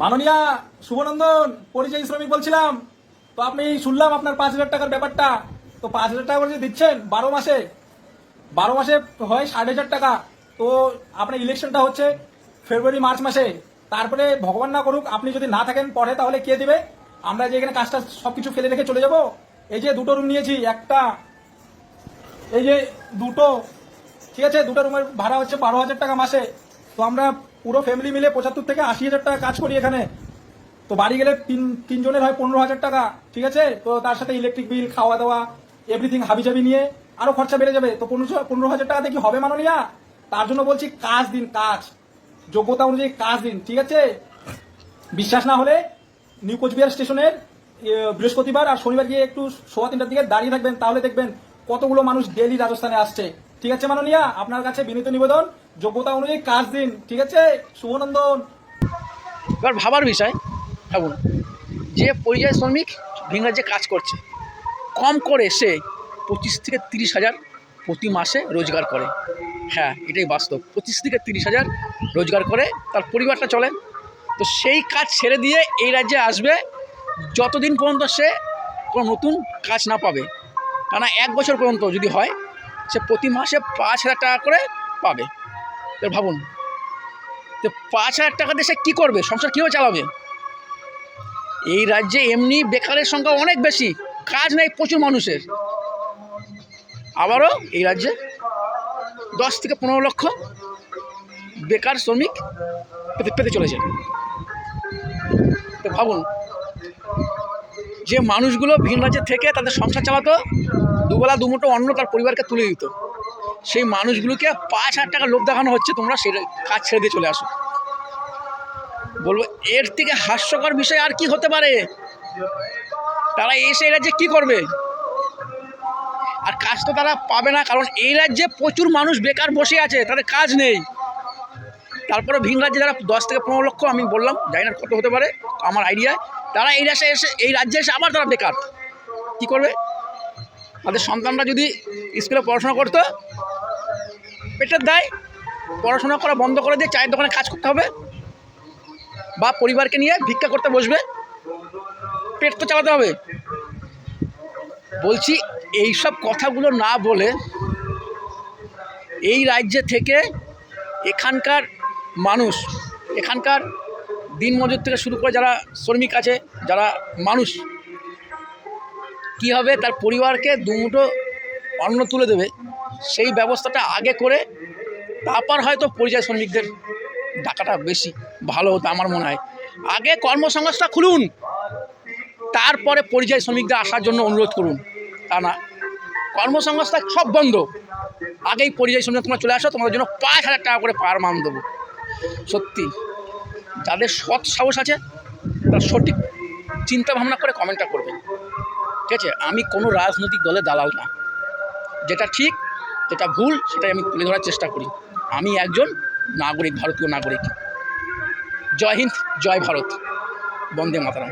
মাননীয়া শুভনন্দন, পরিযায়ী শ্রমিক বলছিলাম, তো আপনি শুনলাম আপনার পাঁচ হাজার টাকার ব্যাপারটা। তো পাঁচ হাজার টাকা করে যে দিচ্ছেন বারো মাসে? বারো মাসে হয় ষাট হাজার টাকা। তো আপনার ইলেকশনটা হচ্ছে ফেব্রুয়ারি, মার্চ মাসে। তারপরে ভগবান না করুক, আপনি যদি না থাকেন পরে তাহলে কে দেবে? আমরা যে এখানে কাজটা সবকিছু ফেলে রেখে চলে যাব। এই যে দুটো রুম নিয়েছি, একটা, এই যে দুটো, ঠিক আছে? দুটো রুমের ভাড়া হচ্ছে বারো হাজার টাকা মাসে। তো আমরা পুরো ফ্যামিলি মিলে পঁচাত্তর থেকে আশি হাজার টাকা কাজ করি এখানে। তো বাড়ি গেলে তিন, তিনজনের হয় পনেরো হাজার টাকা, ঠিক আছে? তো তার সাথে ইলেকট্রিক বিল খাওয়া দাওয়া এভরিথিং হাবিজাবি নিয়ে আরও খরচা বেড়ে যাবে। তো পনেরো পনেরো হাজার টাকাতে কি হবে মাননীয়া? তার জন্য বলছি কাজ দিন, কাজ। যোগ্যতা অনুযায়ী কাজ দিন, ঠিক আছে? বিশ্বাস না হলে নিউ কোচবিহার স্টেশনের বৃহস্পতিবার আর শনিবার গিয়ে একটু সোয়া তিনটার দিকে দাঁড়িয়ে থাকবেন, তাহলে দেখবেন কতগুলো মানুষ ডেলি রাজস্থানে আসছে। ঠিক আছে, মাননীয়া? আপনার কাছে বিনীত নিবেদন, যোগ্যতা অনুযায়ী কাজ দিন, ঠিক আছে? শুভনন্দন। এবার ভাবার বিষয়, ভাবুন। যে পরিযায়ী শ্রমিক ভিন রাজ্যে কাজ করছে, কম করে সে পঁচিশ থেকে তিরিশ হাজার প্রতি মাসে রোজগার করে। হ্যাঁ এটাই বাস্তব। পঁচিশ থেকে তিরিশ হাজার রোজগার করে, তার পরিবারটা চলে। তো সেই কাজ ছেড়ে দিয়ে এই রাজ্যে আসবে, যতদিন পর্যন্ত সে কোনো নতুন কাজ না পাবে। কেননা এক বছর পর্যন্ত যদি হয় সে প্রতি মাসে পাঁচ হাজার টাকা করে পাবে। তো ভাবুন, তো পাঁচ হাজার টাকা দিয়ে সে কী করবে? সংসার কীভাবে চালাবে? এই রাজ্যে এমনি বেকারের সংখ্যা অনেক বেশি, কাজ নেই প্রচুর মানুষের। আবারও এই রাজ্যে দশ থেকে পনেরো লক্ষ বেকার শ্রমিক পেতে পেতে চলেছে। তো ভাবুন যে মানুষগুলো ভিন রাজ্যে থেকে তাদের সংসার চালাতো, দুবেলা দুমুটো অন্ন তার পরিবারকে তুলে দিত। সেই মানুষগুলোকে পাঁচ হাজার টাকা লোভ দেখানো হচ্ছে, তোমরা সে কাজ ছেড়ে দিয়ে চলে আসো। বলব, এর থেকে হাস্যকর বিষয় আর কি হতে পারে? তারা এসে এই রাজ্যে কী করবে? আর কাজ তো তারা পাবে না, কারণ এই রাজ্যে প্রচুর মানুষ বেকার বসে আছে, তাদের কাজ নেই। তারপরে ভিন রাজ্যে যারা দশ থেকে পনেরো লক্ষ, আমি বললাম, জানি না কত হতে পারে, আমার আইডিয়া তারা এই রাজ্যে এসে, এই রাজ্যে এসে আবার তারা বেকার। কী করবে? তাদের সন্তানরা যদি স্কুলে পড়াশোনা করতো, পেটের দায়, পড়াশোনা করা বন্ধ করে দিয়ে চায়ের দোকানে কাজ করতে হবে, বা পরিবারকে নিয়ে ভিক্ষা করতে বসবে, পেট তো চালাতে হবে। বলছি এই সব কথাগুলো না বলে এই রাজ্যে থেকে এখানকার মানুষ, এখানকার দিনমজুর থেকে শুরু করে যারা শ্রমিক আছে, যারা মানুষ, কী হবে? তার পরিবারকে দুমুঠো অন্ন তুলে দেবে। সেই ব্যবস্থাটা আগে করে তারপর হয়তো পরিযায়ী শ্রমিকদের ডাকাটা বেশি ভালো হতো আমার মনে হয়। আগে কর্মসংস্থা খুলুন, তারপরে পরিযায়ী শ্রমিকদের আসার জন্য অনুরোধ করুন। তা না, কর্মসংস্থান সব বন্ধ। আগেই পরিযায়ী শ্রমিক তোমরা চলে আসো, তোমাদের জন্য পাঁচ হাজার টাকা করে পার মান দেবো। সত্যি। যাদের সৎ সাহস আছে, তার সঠিক চিন্তা ভাবনা করে কমেন্টটা করবেন ঠিক আছে? আমি কোনো রাজনৈতিক দলে দালাল না। যেটা ঠিক, যেটা ভুল, সেটাই আমি তুলে ধরার চেষ্টা করি। আমি একজন নাগরিক, ভারতীয় নাগরিক। জয় হিন্দ, জয় ভারত। বন্দে মাতারাম।